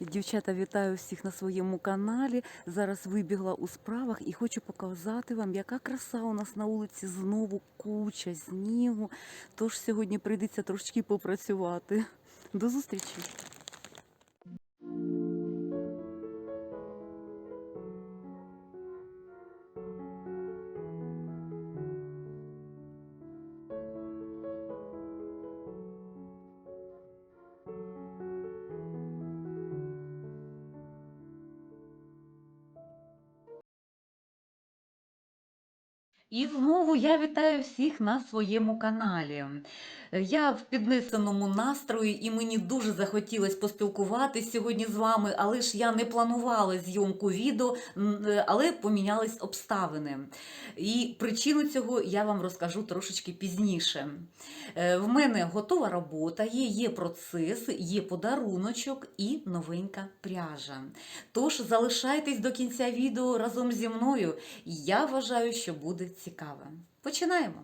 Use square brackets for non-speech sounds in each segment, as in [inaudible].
Дівчата, вітаю всіх на своєму каналі. Зараз вибігла у справах і хочу показати вам, яка краса у нас на вулиці знову куча снігу. Тож сьогодні прийдеться трошки попрацювати. До зустрічі! Я вітаю всіх на своєму каналі. Я в піднесеному настрої і мені дуже захотілося поспілкуватись сьогодні з вами, але ж я не планувала зйомку відео, е, але помінялись обставини. І причину цього я вам розкажу трошечки пізніше. Е, В мене готова робота, є, є процес, є подаруночок і новенька пряжа. Тож залишайтесь до кінця відео разом зі мною. Я вважаю, що буде цікаво. Починаємо.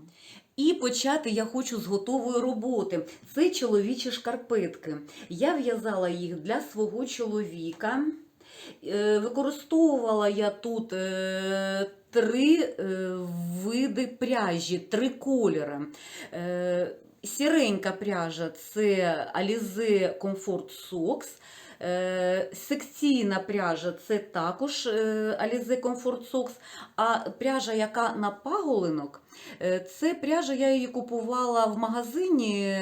І почати я хочу з готової роботи. Це чоловічі шкарпетки. Я в'язала їх для свого чоловіка. Е, Використовувала я тут е, три е, види пряжі, три кольори. Сіренька пряжа це Alize Comfort Socks. Е, Секційна пряжа це також е, Alize Comfort Socks. А пряжа, яка на паголинок, е, це пряжа, я її купувала в магазині.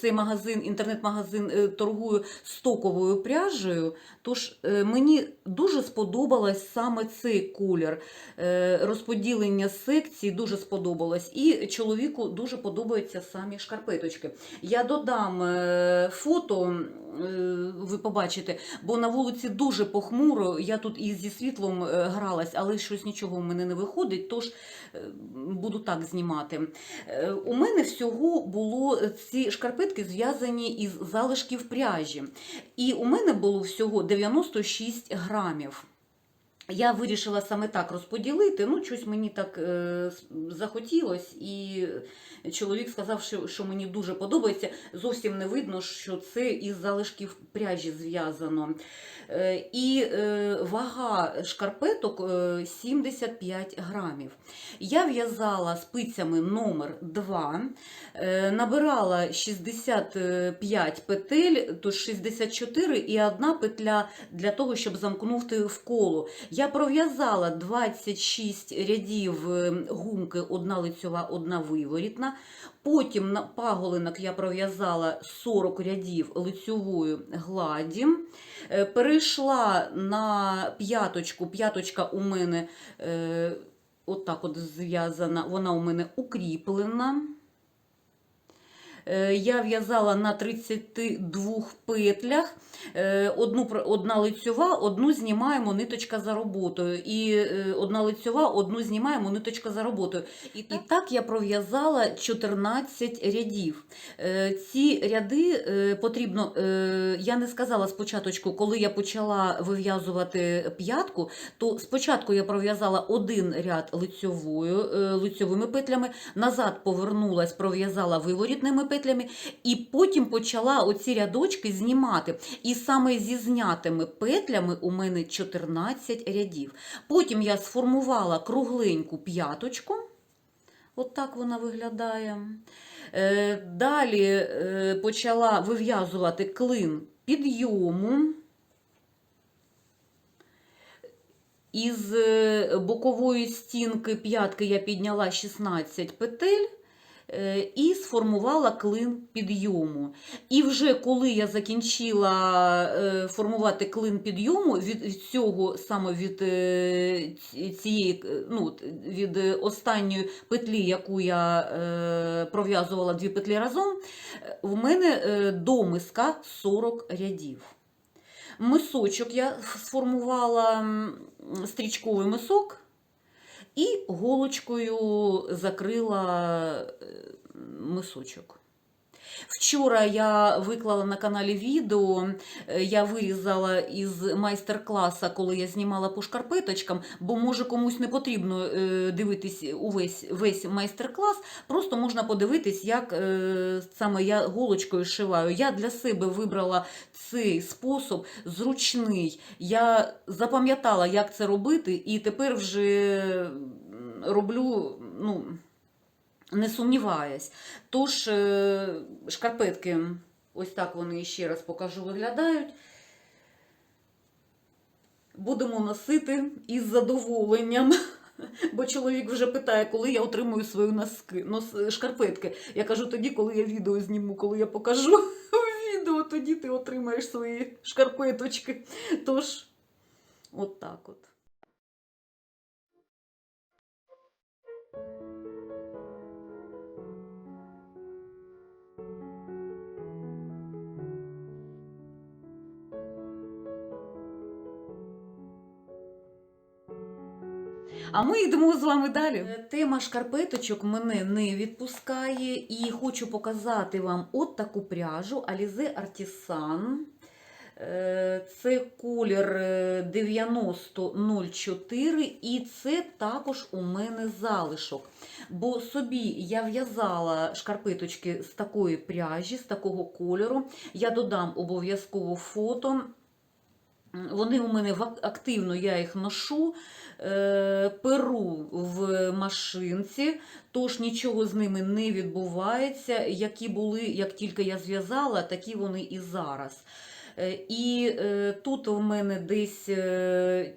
Цей магазин, інтернет-магазин торгує стоковою пряжею. Тож мені дуже сподобалась саме цей колір. Е, Розподілення секцій дуже сподобалось. І чоловіку дуже подобаються самі шкарпеточки. Я додам е, фото, е, ви побачите, бо на вулиці дуже похмуро. Я тут і зі світлом гралась, але щось нічого в мене не виходить, тож буду так знімати. У мене всього було ці шкарпетки зв'язані із залишків пряжі. І у мене було всього 96 грамів грамів. Я вирішила саме так розподілити. Ну, щось мені так е, захотілось, і чоловік сказав, що, що мені дуже подобається. Зовсім не видно, що це із залишків пряжі зв'язано. Е, і е, вага шкарпеток е, 75 грамів. Я в'язала спицями номер 2, е, набирала 65 петель, тож 64 і одна петля для того, щоб замкнути в коло. Я пров'язала 26 рядів е, гумки, одна лицьова, одна виворітна. Потім на паголинок я пров'язала 40 рядів лицьової гладі. Е, Перейшла на п'яточку. П'яточка у мене е, отак от зв'язана, вона у мене укріплена. Е, Я в'язала на 32 петлях. Е, Одну, одна лицьова, одну знімаємо ниточка за роботою. І е, одна лицьова, одну знімаємо ниточка за роботою. І так, і так я пров'язала 14 рядів. Ці ряди потрібно, я не сказала спочатку, коли я почала вив'язувати п'ятку, то спочатку я пров'язала один ряд лицьовою, лицьовими петлями, назад повернулась, пров'язала виворітними петлями, і потім почала оці рядочки знімати. І саме зі знятими петлями у мене 14 рядів. Потім я сформувала кругленьку п'яточку. От вона виглядає. Е, Далі е, почала вив'язувати клин підйому. Із е, бокової стінки п'ятки я підняла 16 петель і сформувала клин підйому. І вже коли я закінчила е, формувати клин підйому, від цього саме від е, цієї, е, ну, від е, останньої петлі, яку я е, пров'язувала дві петлі разом, е, в мене е, до миска 40 рядів. Мисочок я сформувала стрічковий мисок і голочкою закрила е, мисочок. Вчора я виклала на каналі відео, е, я вирізала із майстер-класа, коли я знімала по шкарпеточкам, бо може комусь не потрібно е, дивитись увесь весь майстер-клас, просто можна подивитись, як е, саме я голочкою шиваю. Я для себе вибрала цей спосіб зручний. Я запам'ятала, як це робити, і тепер вже роблю, ну, не сумніваюсь. Тож, е, шкарпетки, ось так вони ще раз покажу, виглядають. Будемо носити із задоволенням. [laughs] Бо чоловік вже питає, коли я отримую свої носки, нос, шкарпетки. Я кажу тоді, коли я відео зніму, коли я покажу [laughs] відео, тоді ти отримаєш свої шкарпеточки. Тож, от так от. А ми йдемо з вами далі. Е, Тема шкарпеточок мене не відпускає, і хочу показати вам от таку пряжу Alize Artisan. Е, Це колір е, 9004, і це також у мене залишок. Бо собі я в'язала шкарпеточки з такої пряжі, з такого кольору. Я додам обов'язково фото. Вони у мене активно, я їх ношу, е, перу в машинці, тож нічого з ними не відбувається. Які були, як тільки я зв'язала, такі вони і зараз. Е, І е, тут у мене десь е,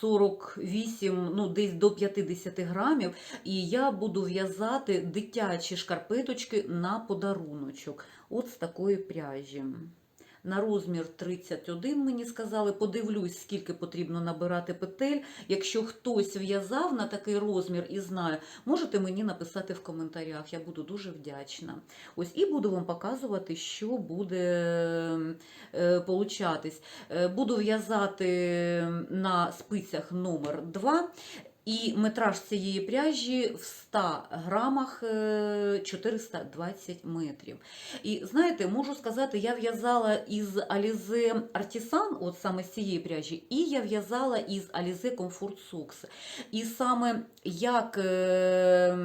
48, ну десь до 50 грамів, і я буду в'язати дитячі шкарпеточки на подаруночок. От з такої пряжі. На розмір 31 мені сказали, подивлюсь, скільки потрібно набирати петель. Якщо хтось в'язав на такий розмір і знає, можете мені написати в коментарях. Я буду дуже вдячна. Ось і буду вам показувати, що буде е, получатись. Е, Буду в'язати на спицях номер 2. І метраж цієї пряжі в 100 грамах е, 420 метрів. І знаєте, можу сказати, я в'язала із Alize Artisan, от саме з цієї пряжі, і я в'язала із Alize Comfort Socks. І саме як е,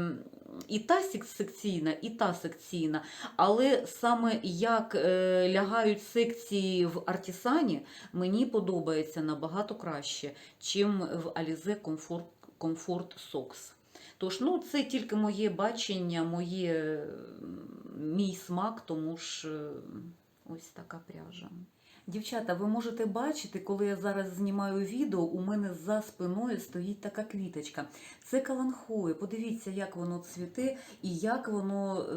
і та секційна, і та секційна, але саме як е, лягають секції в Артісані, мені подобається набагато краще, чим в Alize Comfort, Comfort Socks. Тож, ну, це тільки моє бачення, моє, мій смак, тому ж е, ось така пряжа. Дівчата, ви можете бачити, коли я зараз знімаю відео, у мене за спиною стоїть така квіточка. Це каланхоє. Подивіться, як воно цвіте і як воно е,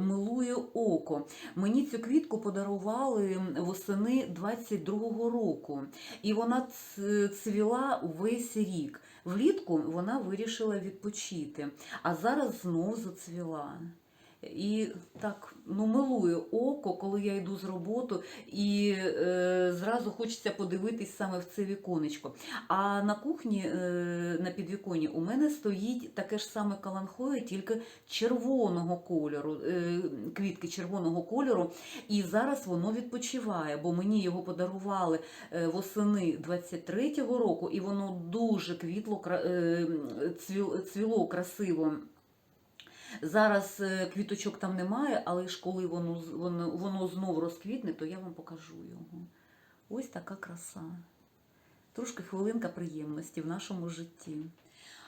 милує око. Мені цю квітку подарували восени 22-го року, і вона цвіла увесь рік. Влітку вона вирішила відпочити, а зараз знов зацвіла. І так, ну, милує око, коли я йду з роботи, і е, зразу хочеться подивитись саме в це віконечко. А на кухні, е, на підвіконні, у мене стоїть таке ж саме каланхоє, тільки червоного кольору, е, квітки червоного кольору. І зараз воно відпочиває, бо мені його подарували е, восени 23-го року, і воно дуже квітло, е, цвіло красиво. Зараз е, квіточок там немає, але ж коли воно, воно, воно знов розквітне, то я вам покажу його. Ось така краса. Трошки хвилинка приємності в нашому житті.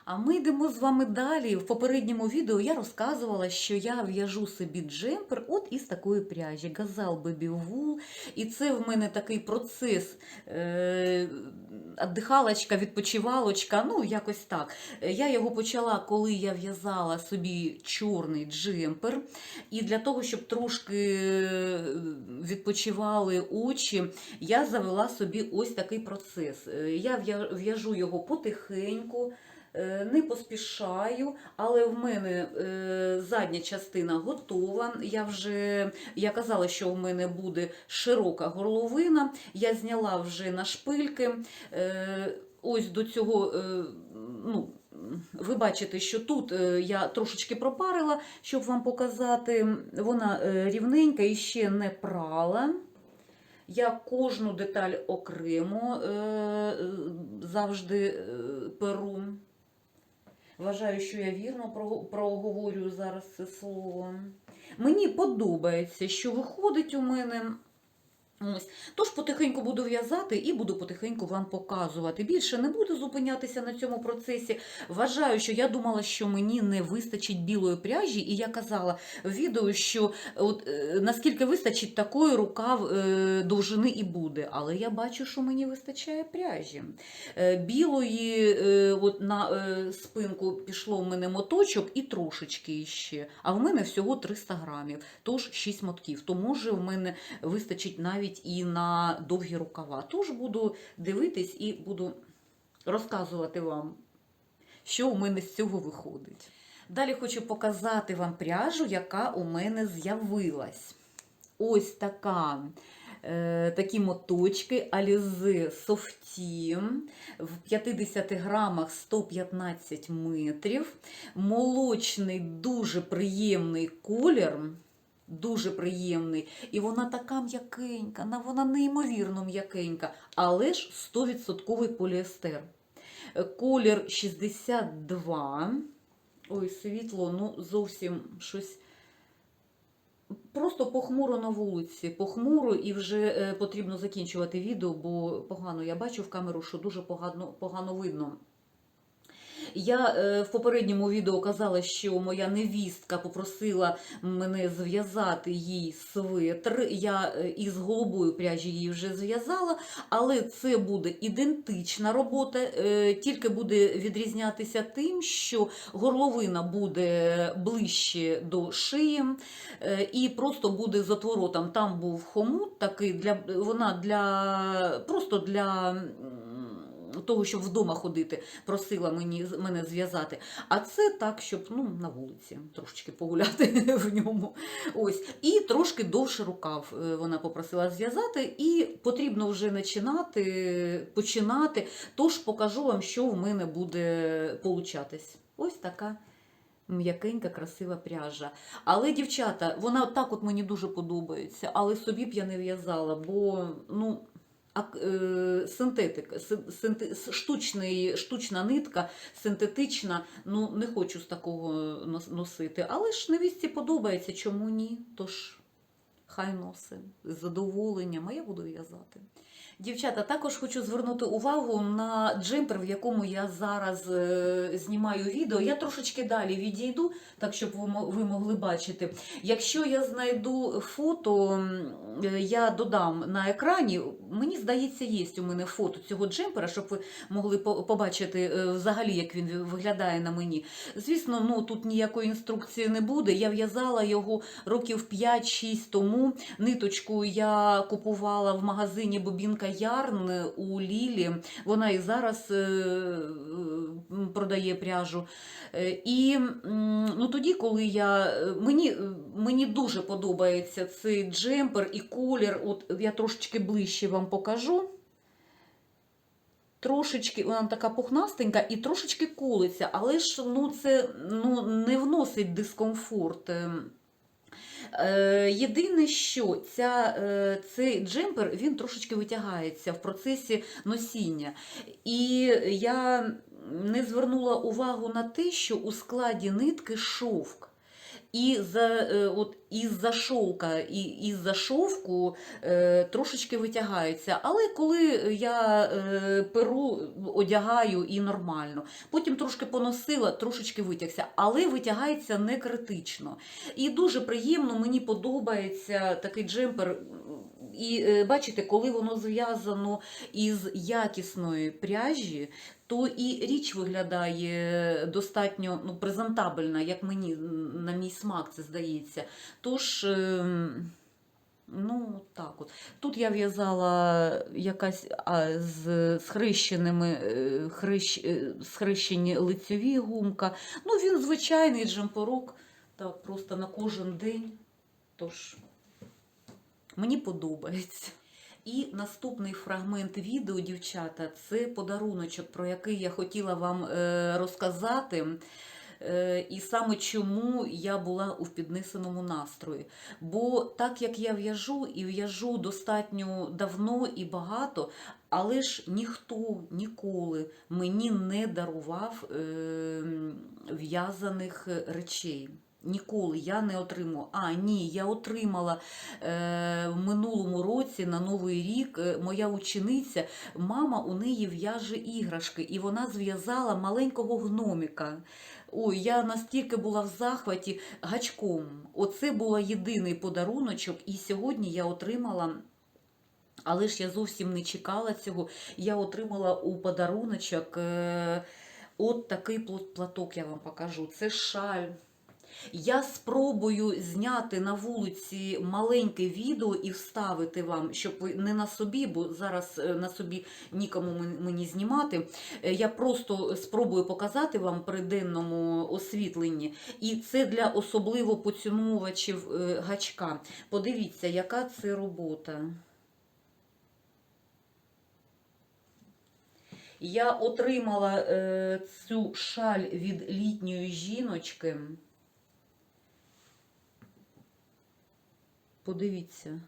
А ми йдемо з вами далі. В попередньому відео я розказувала, що я в'яжу собі джемпер от із такої пряжі. Газал Wool. І це в мене такий процес. Е- відпочивалочка, ну якось так. Я його почала, коли я в'язала собі чорний джемпер. І для того, щоб трошки е, відпочивали очі, я завела собі ось такий процес. Е, Я в'яжу його потихеньку. Е, Не поспішаю, але в мене е, задня частина готова. Я вже я казала, що в мене буде широка горловина. Я зняла вже на шпильки. Е, ось до цього, ну, ви бачите, що тут я трошечки пропарила, щоб вам показати. Вона рівненька і ще не прала. Я кожну деталь окремо завжди перу. Вважаю, що я вірно про- проговорюю зараз це слово. Мені подобається, що виходить у мене. Ось. Тож потихеньку буду в'язати і буду потихеньку вам показувати. Більше не буду зупинятися на цьому процесі. Вважаю, що я думала, що мені не вистачить білої пряжі, і я казала в відео, що от, е, наскільки вистачить такої рукав е, довжини і буде. Але я бачу, що мені вистачає пряжі. Е, білої е, от на е, спинку пішло в мене моточок і трошечки ще. А в мене всього 300 грамів, тож 6 мотків. То може в мене вистачить навіть і на довгі рукава. Тож буду дивитись і буду розказувати вам, що у мене з цього виходить. Далі хочу показати вам пряжу, яка у мене з'явилась. Ось така. е, Такі моточки Alize Sofті в 50 грамах 115 метрів. Молочний, дуже приємний колір. Дуже приємний. І вона така м'якенька, вона неймовірно м'якенька, але ж 100% поліестер. Е, Колір 62. Ой, світло, ну зовсім щось. Просто похмуро на вулиці, похмуро і вже е, потрібно закінчувати відео, бо погано я бачу в камеру, що дуже погано, погано видно. Я е, в попередньому відео казала, що моя невістка попросила мене зв'язати їй светр. Я е, із голубою пряжі її вже зв'язала, але це буде ідентична робота, е, тільки буде відрізнятися тим, що горловина буде ближче до шиї, і просто буде з отворотом. Там був хомут такий для вона для просто для. Того, щоб вдома ходити, просила мені мене зв'язати. А це так, щоб ну, на вулиці трошечки погуляти [laughs] в ньому. Ось. І трошки довше рукав е, вона попросила зв'язати, і потрібно вже починати, починати. Тож покажу вам, що в мене буде получатись. Ось така. М'якенька, красива пряжа. Але, дівчата, вона так от мені дуже подобається, але собі б я не в'язала, бо ну, синтетика, син- синте, с- штучний, штучна нитка, синтетична, ну не хочу з такого нос- носити. Але ж невістці подобається, чому ні? Тож хай носить з задоволенням, а я буду в'язати. Дівчата, також хочу звернути увагу на джемпер, в якому я зараз е, знімаю відео. Я трошечки далі відійду, так щоб ви, ви могли бачити. Якщо я знайду фото, е, я додам на екрані. Мені здається, є у мене фото цього джемпера, щоб ви могли побачити е, взагалі, як він виглядає на мені. Звісно, ну тут ніякої інструкції не буде. Я в'язала його років 5-6 тому. Ниточку я купувала в магазині Бобінка Ярн у Лілі. Вона і зараз е, продає пряжу. Е, І ну, тоді, коли я е, мені, мені дуже подобається цей джемпер і колір, от я трошечки ближче вам покажу. Трошечки, вона така пухнастенька і трошечки колиться, але ж ну, це ну, не вносить дискомфорт. Е, єдине, що ця, е, цей джемпер він трошечки витягається в процесі носіння. І я не звернула увагу на те, що у складі нитки шовк. І за, е, от, із-за шовка і із-за шовку е, трошечки витягається. Але коли я е, перу одягаю і нормально. Потім трошки поносила, трошечки витягся, але витягається не критично. І дуже приємно, мені подобається такий джемпер. І е, бачите, коли воно зв'язано із якісної пряжі, то і річ виглядає достатньо ну, презентабельна, як мені на мій смак це здається. Тож, ем, ну, так от. Тут я в'язала якась а, з схрещеними е, хрещ, е, схрещені лицьові гумка. Ну, він звичайний джемперок, так, просто на кожен день. Тож, мені подобається. І наступний фрагмент відео, дівчата, це подаруночок, про який я хотіла вам е, розказати. Е, І саме чому я була у піднесеному настрої. Бо так як я в'яжу і в'яжу достатньо давно і багато, але ж ніхто ніколи мені не дарував е, в'язаних речей. Ніколи я не отримала. А, ні, я отримала е, в минулому році на Новий рік е, моя учениця, мама у неї в'яже іграшки, і вона зв'язала маленького гноміка. Ой, я настільки була в захваті гачком. Оце був єдиний подаруночок, і сьогодні я отримала. Але ж я зовсім не чекала цього. Я отримала у подаруночок е, от такий платок, я вам покажу. Це шаль. Я спробую зняти на вулиці маленьке відео і вставити вам, щоб ви не на собі, бо зараз е, на собі нікому мені знімати. Е, Я просто спробую показати вам при денному освітленні. І це для особливо поціновувачів е, гачка. Подивіться, яка це робота. Я отримала цю шаль від літньої жіночки. Подивіться.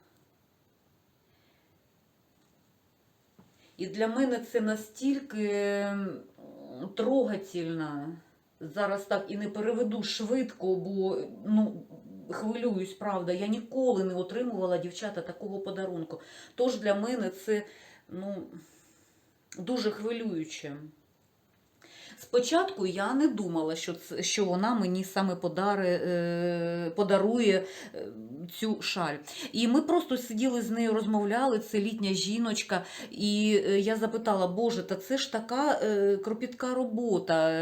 І для мене це настільки м, трогательно. Зараз так і не переведу швидко, бо ну, хвилююсь, правда. Я ніколи не отримувала дівчата такого подарунку. Тож для мене це ну, дуже хвилююче. Спочатку я не думала, що, що вона мені саме подари, е, подарує е, цю шаль. І ми просто сиділи з нею, розмовляли, це літня жіночка, і е, я запитала, Боже, та це ж така кропітка робота.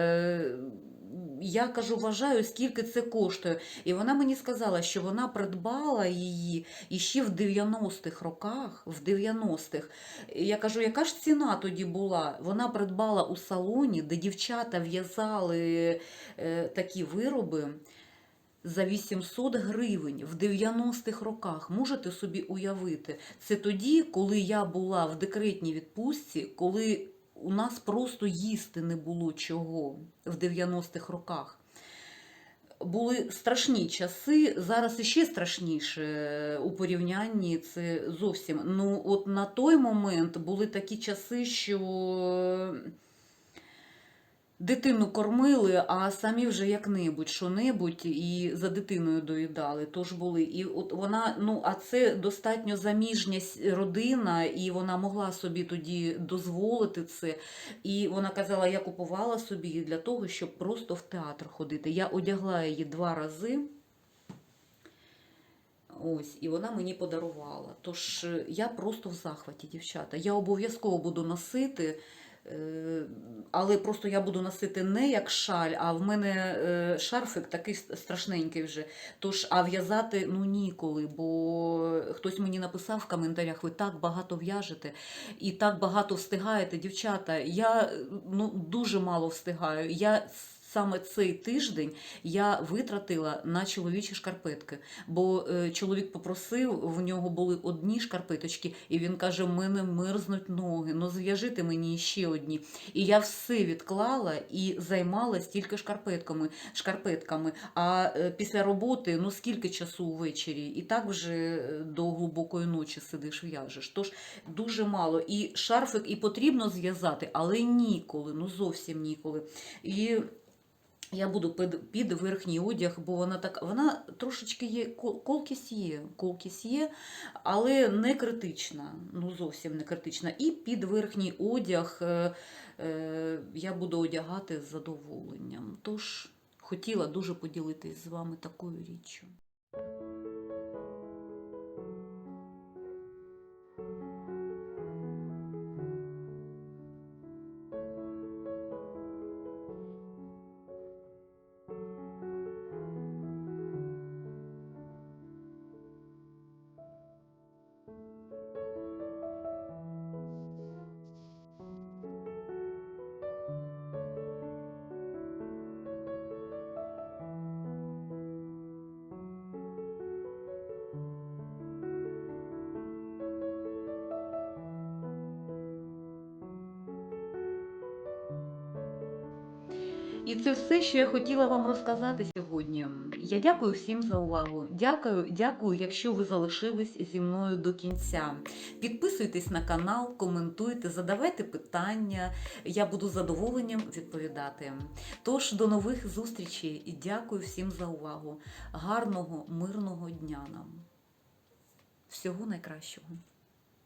Я кажу, вважаю, скільки це коштує. І вона мені сказала, що вона придбала її іще в 90-х роках. В 90-х. Я кажу, яка ж ціна тоді була? Вона придбала у салоні, де дівчата в'язали е, такі вироби. За 800 гривень в 90-х роках. Можете собі уявити? Це тоді, коли я була в декретній відпустці, коли у нас просто їсти не було чого в 90-х роках. Були страшні часи, зараз іще страшніше е, у порівнянні це зовсім. Ну, от на той момент були такі часи, що дитину кормили, а самі вже як-небудь, що-небудь і за дитиною доїдали. Тож були. І от вона, ну, а це достатньо заміжня родина, і вона могла собі тоді дозволити це. І вона казала, я купувала собі для того, щоб просто в театр ходити. Я одягла її два рази. Ось, і вона мені подарувала. Тож е, я просто в захваті, дівчата. Я обов'язково буду носити, але просто я буду носити не як шаль, а в мене е, шарфик такий страшненький вже. Тож, а в'язати ну ніколи, бо хтось мені написав в коментарях, ви так багато в'яжете і так багато встигаєте, дівчата. Я е, ну, дуже мало встигаю. Я саме цей тиждень я витратила на чоловічі шкарпетки. Бо е, чоловік попросив, в нього були одні шкарпеточки, і він каже: мене мерзнуть ноги, ну зв'яжите мені ще одні. І я все відклала і займалась тільки шкарпетками. шкарпетками. А е, після роботи, ну скільки часу ввечері, і так вже е, до глибокої ночі сидиш, в'яжеш. Тож дуже мало. І шарфик і потрібно зв'язати, але ніколи, ну зовсім ніколи. І я буду під, під верхній одяг, бо вона так, вона трошечки є, колкість є, колкість є, але не критична, ну зовсім не критична. І під верхній одяг е, е, я буду одягати з задоволенням. Тож хотіла дуже поділитись з вами такою річчю. І це все, що я хотіла вам розказати сьогодні. Я дякую всім за увагу. Дякую, дякую, якщо ви залишились зі мною до кінця. Підписуйтесь на канал, коментуйте, задавайте питання. Я буду задоволенням відповідати. Тож до нових зустрічей і дякую всім за увагу. Гарного, мирного дня нам. Всього найкращого.